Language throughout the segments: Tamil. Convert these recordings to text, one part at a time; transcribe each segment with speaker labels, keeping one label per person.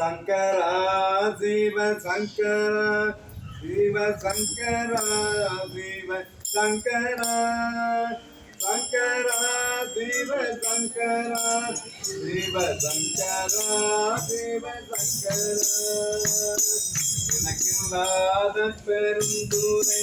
Speaker 1: சங்கரா சிவ சங்கரா சிவ சங்கரா சிவ சங்கரா சங்கரா சிவ சங்கரா சிவ சங்கரா சிவ சங்கரா எனக்கில்லாத பெருந்துரை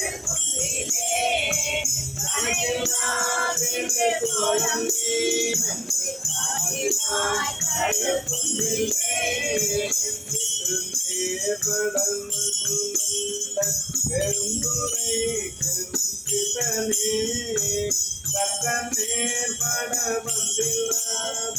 Speaker 1: இன்பமே வரும் துன்பமே வந்தில்லாத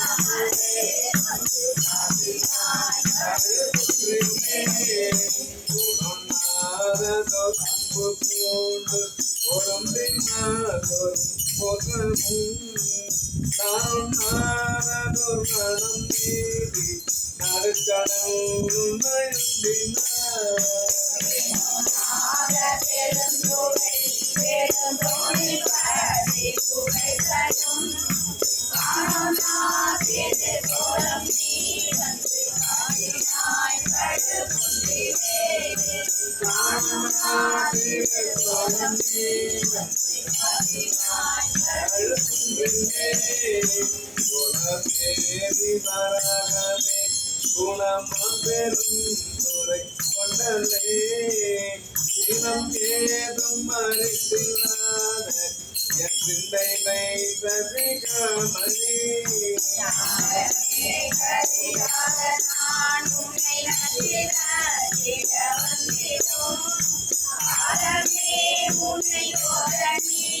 Speaker 1: குணமபெரும் கொண்டலே தினம் ஏதும் அறிந்தில்லாத சிந்தை வைப்பது காமதி உன்னை உன்னை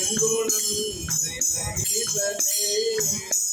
Speaker 1: எங்குணம் நிலைப்பதே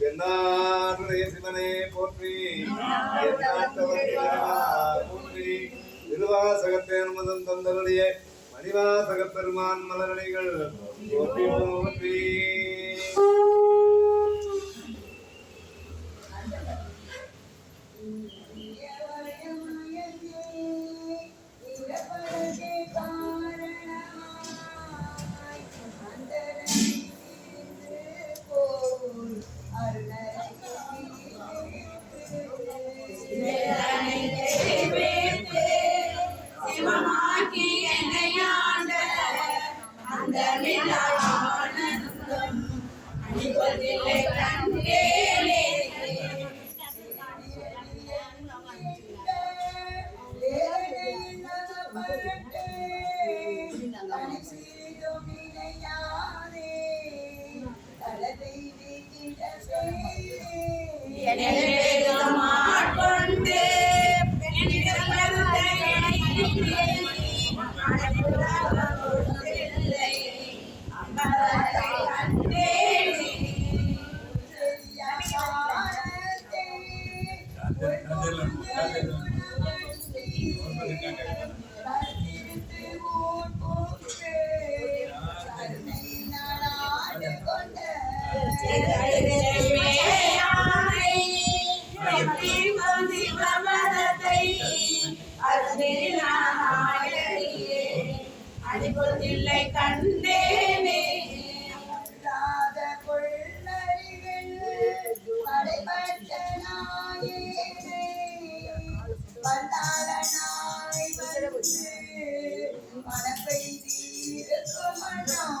Speaker 1: என்னாருடைய சிவனே போற்றி போற்றி திருவாசகத்தை அனுமதம் தந்தருடைய மணிவாசக பெருமான் மலரடிகள் போற்றி போற்றி.
Speaker 2: Yeah. வந்தாளனாய் வந்து மனப்பை தீர்க்கும் மனம்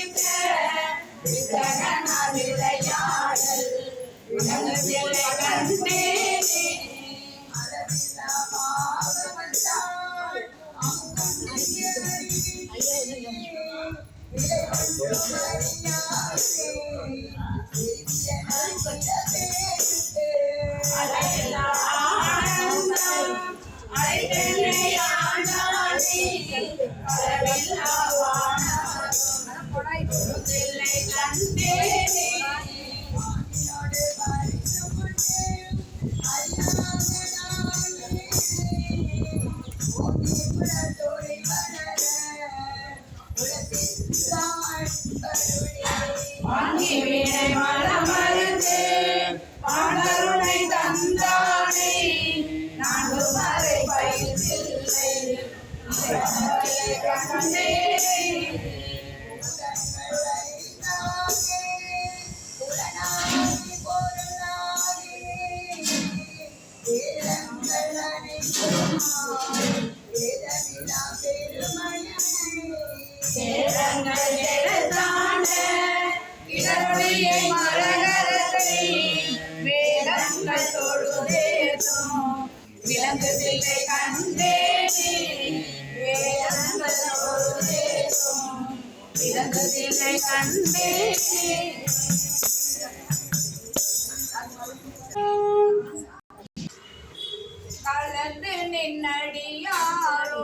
Speaker 2: கொடாய் விளங்குதில்லை கண்டேனே வேதங்கள் தேசம் விளங்குதில்லை கண்டேனே கலந்து நின்னடியாரோ?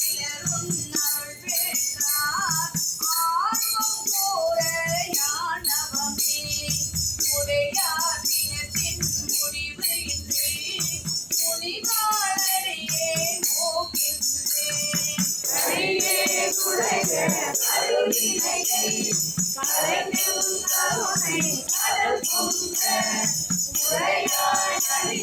Speaker 2: Oh,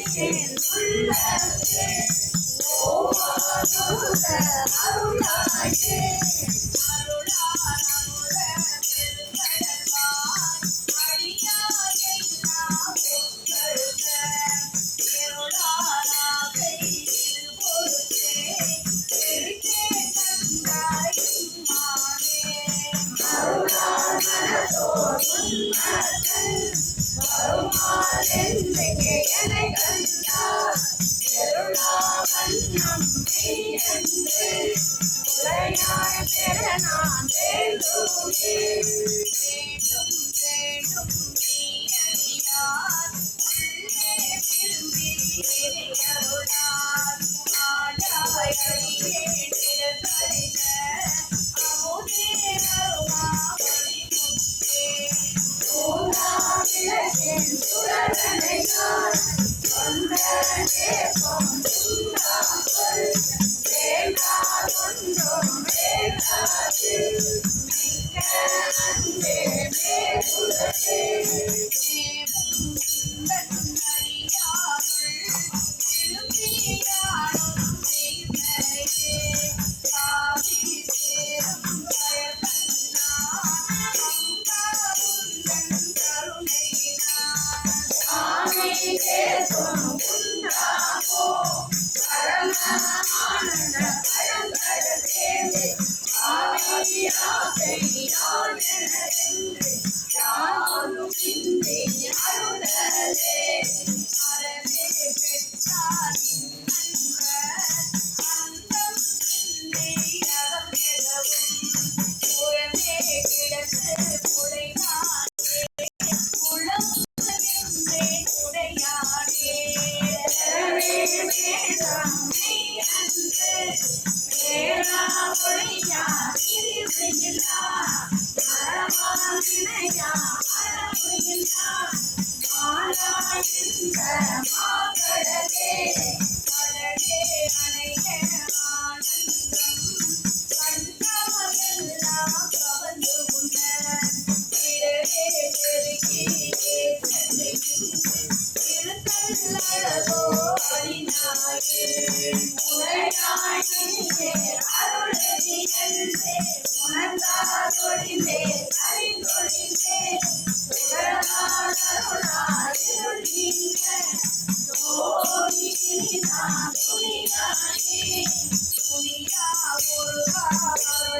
Speaker 2: তুমি নাই তুমি আবার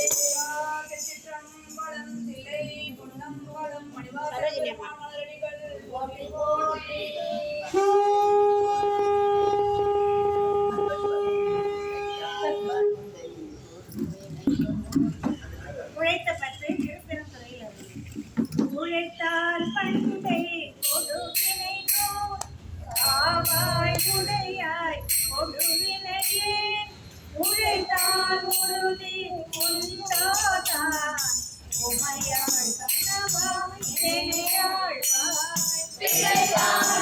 Speaker 2: ஆவாய் உடையாய் கொடுவினையே. உழைத்தான் உறுதி உண்டாதான் உமையாள் கண்ணவா இணையாழ்வாய் பணி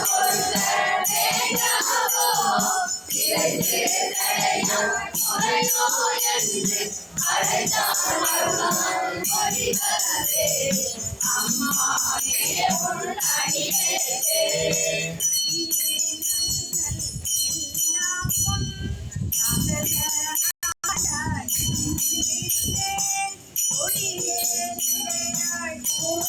Speaker 2: கொண்டாய்
Speaker 3: Oh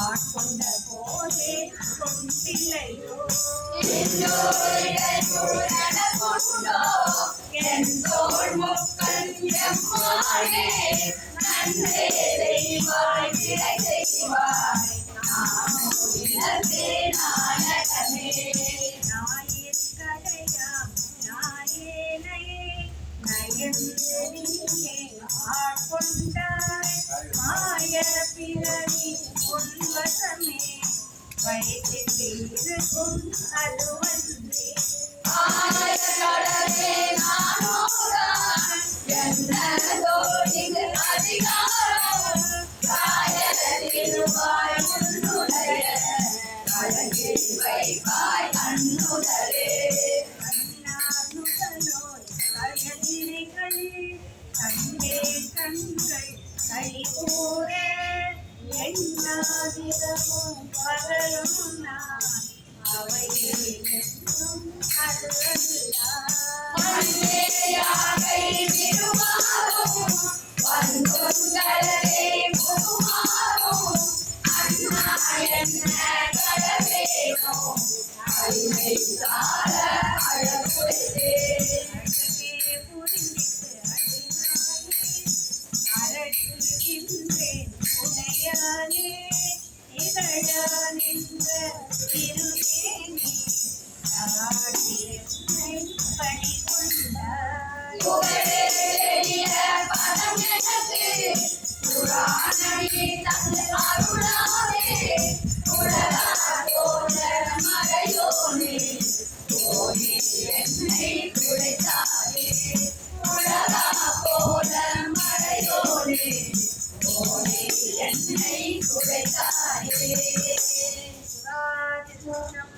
Speaker 3: ஆட்கொண்ட போதே கொண்டிலையோ
Speaker 2: எந்தோள் நன்றே செய்வாய் விடை செய்வாய் நாமோ நாயகமே
Speaker 3: மாய பிறவி உன்வசமே வைத்திருக்கும் அதுவன்றே
Speaker 2: ஆயகடலே நானோதான் என்னதோடிகு அதிகாரம் காயலிருவாய் உன்னுடைய கழகில் வைப்பாய் அன்னுதலே
Speaker 3: கண்ணானுதலோய் கயலினைகள் கண்டே கண்கள் கைகூற எண்ணாதிரமும் பகலும் நான் அவையில் என்றும் அருளாய்
Speaker 2: மன்னேயாகை திருமாறும் வந்துங்களே முகுமாறும் அண்ணா என்ன கடவேனோ அடிமை சார அழகுதே
Speaker 3: உடையானே இகழா திருமேனி ஆடியனை
Speaker 2: பதம் எனக்கு புராணி தந்த அருள 나의
Speaker 3: 주라 지소명